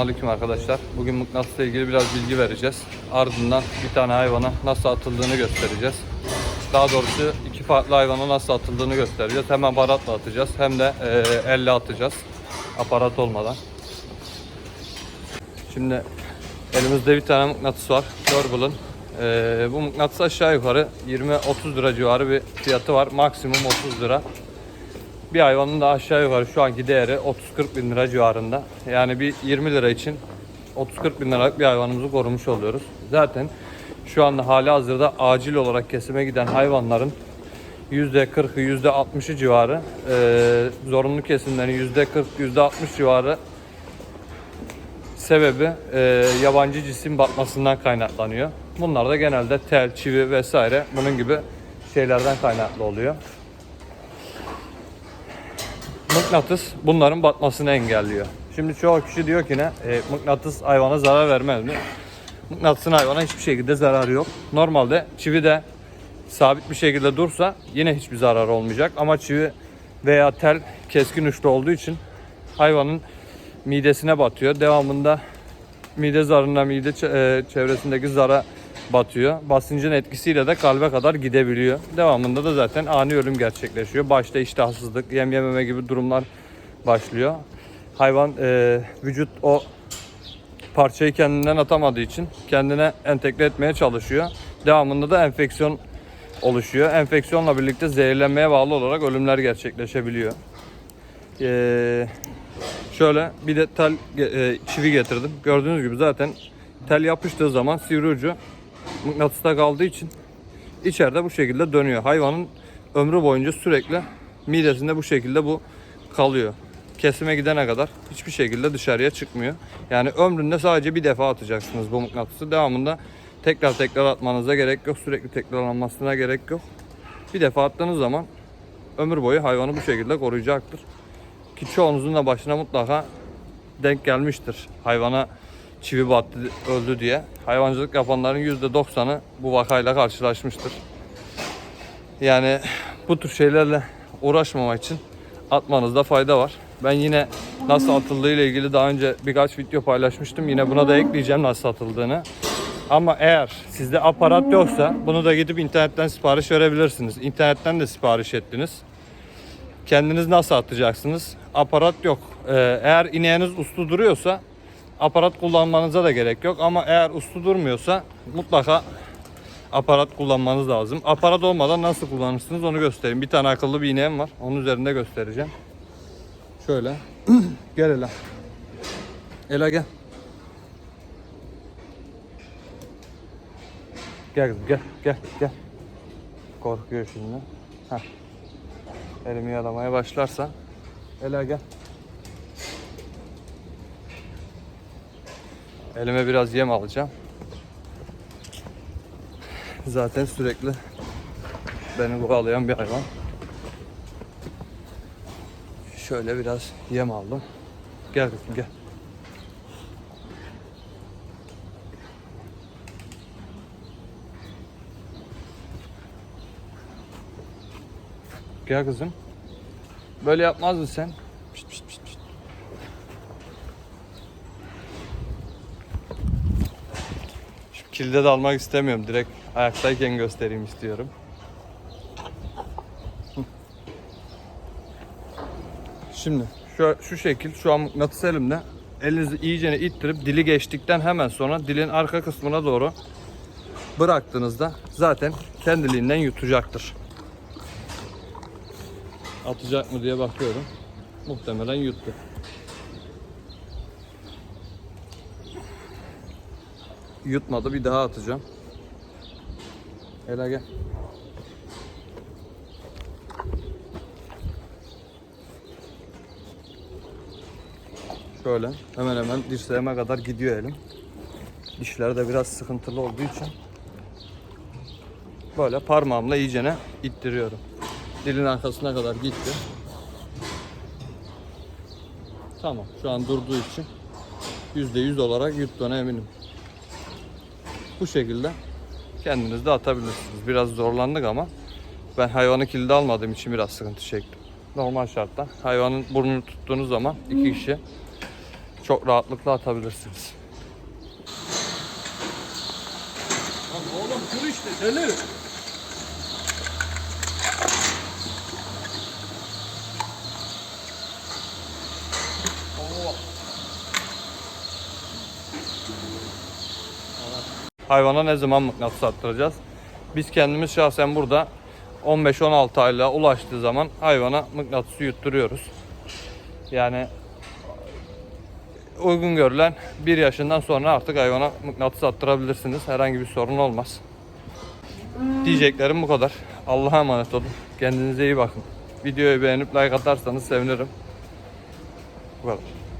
Aleyküm arkadaşlar. Bugün mıknatısla ilgili biraz bilgi vereceğiz. Ardından bir tane hayvana nasıl atıldığını göstereceğiz. Daha doğrusu iki farklı hayvana nasıl atıldığını göstereceğiz. Hem aparatla atacağız hem de e, elle atacağız. Aparat olmadan. Şimdi elimizde bir tane mıknatıs var. Gorbul'un. E, bu mıknatıs aşağı yukarı 20-30 lira civarı bir fiyatı var. Maksimum 30 lira. Bir hayvanın da aşağı yukarı şu anki değeri 30-40 bin lira civarında. Yani bir 20 lira için 30-40 bin liralık bir hayvanımızı korumuş oluyoruz. Zaten şu anda hali hazırda acil olarak kesime giden hayvanların %40'ı %60'ı civarı e, zorunlu kesimlerin %40 %60 civarı sebebi e, yabancı cisim batmasından kaynaklanıyor. Bunlar da genelde tel, çivi vesaire bunun gibi şeylerden kaynaklı oluyor. Mıknatıs bunların batmasını engelliyor. Şimdi çoğu kişi diyor ki ne? E, mıknatıs hayvana zarar vermez mi? Mıknatısın hayvana hiçbir şekilde zararı yok. Normalde çivi de sabit bir şekilde dursa yine hiçbir zarar olmayacak. Ama çivi veya tel keskin uçlu olduğu için hayvanın midesine batıyor. Devamında mide zarına, mide e, çevresindeki zara batıyor. Basıncın etkisiyle de kalbe kadar gidebiliyor. Devamında da zaten ani ölüm gerçekleşiyor. Başta iştahsızlık, yem yememe gibi durumlar başlıyor. Hayvan e, vücut o parçayı kendinden atamadığı için kendine entegre etmeye çalışıyor. Devamında da enfeksiyon oluşuyor. Enfeksiyonla birlikte zehirlenmeye bağlı olarak ölümler gerçekleşebiliyor. Ee, şöyle bir de tel e, çivi getirdim. Gördüğünüz gibi zaten tel yapıştığı zaman sivri ucu mıknatısta kaldığı için içeride bu şekilde dönüyor. Hayvanın ömrü boyunca sürekli midesinde bu şekilde bu kalıyor. Kesime gidene kadar hiçbir şekilde dışarıya çıkmıyor. Yani ömründe sadece bir defa atacaksınız bu mıknatısı. Devamında tekrar tekrar atmanıza gerek yok. Sürekli tekrarlanmasına gerek yok. Bir defa attığınız zaman ömür boyu hayvanı bu şekilde koruyacaktır. Ki çoğunuzun da başına mutlaka denk gelmiştir. Hayvana çivi battı, öldü diye. Hayvancılık yapanların %90'ı bu vakayla karşılaşmıştır. Yani bu tür şeylerle uğraşmamak için atmanızda fayda var. Ben yine nasıl atıldığı ile ilgili daha önce birkaç video paylaşmıştım. Yine buna da ekleyeceğim nasıl atıldığını. Ama eğer sizde aparat yoksa bunu da gidip internetten sipariş verebilirsiniz. İnternetten de sipariş ettiniz. Kendiniz nasıl atacaksınız? Aparat yok. Ee, eğer ineğiniz uslu duruyorsa aparat kullanmanıza da gerek yok. Ama eğer uslu durmuyorsa mutlaka aparat kullanmanız lazım. Aparat olmadan nasıl kullanırsınız onu göstereyim. Bir tane akıllı bir ineğim var. Onun üzerinde göstereceğim. Şöyle. gel Ela. Ela gel. Gel kızım gel gel gel. Korkuyor şimdi. Heh. Elimi yalamaya başlarsa. Ela gel. Elime biraz yem alacağım. Zaten sürekli beni kovalayan bir hayvan. Şöyle biraz yem aldım. Gel kızım gel. Gel kızım. Böyle yapmazdın sen. Şu kilide de almak istemiyorum. Direkt ayaktayken göstereyim istiyorum. Şimdi şu, şu şekil şu an mıknatıs elimde. Elinizi iyicene ittirip dili geçtikten hemen sonra dilin arka kısmına doğru bıraktığınızda zaten kendiliğinden yutacaktır. Atacak mı diye bakıyorum. Muhtemelen yuttu. Yutmadı bir daha atacağım. Hele gel. Şöyle hemen hemen dirseğime kadar gidiyor elim. Dişler de biraz sıkıntılı olduğu için böyle parmağımla iyicene ittiriyorum. Dilin arkasına kadar gitti. Tamam. Şu an durduğu için %100 olarak yuttuğuna eminim. Bu şekilde kendiniz de atabilirsiniz. Biraz zorlandık ama ben hayvanı kilidi almadığım için biraz sıkıntı çektim. Normal şartta hayvanın burnunu tuttuğunuz zaman iki kişi çok rahatlıkla atabilirsiniz. oğlum dur işte deli. Hayvana ne zaman mıknatıs attıracağız? Biz kendimiz şahsen burada 15-16 aylığa ulaştığı zaman hayvana mıknatısı yutturuyoruz. Yani uygun görülen 1 yaşından sonra artık hayvana mıknatıs attırabilirsiniz. Herhangi bir sorun olmaz. Diyeceklerim bu kadar. Allah'a emanet olun. Kendinize iyi bakın. Videoyu beğenip like atarsanız sevinirim. Bu kadar.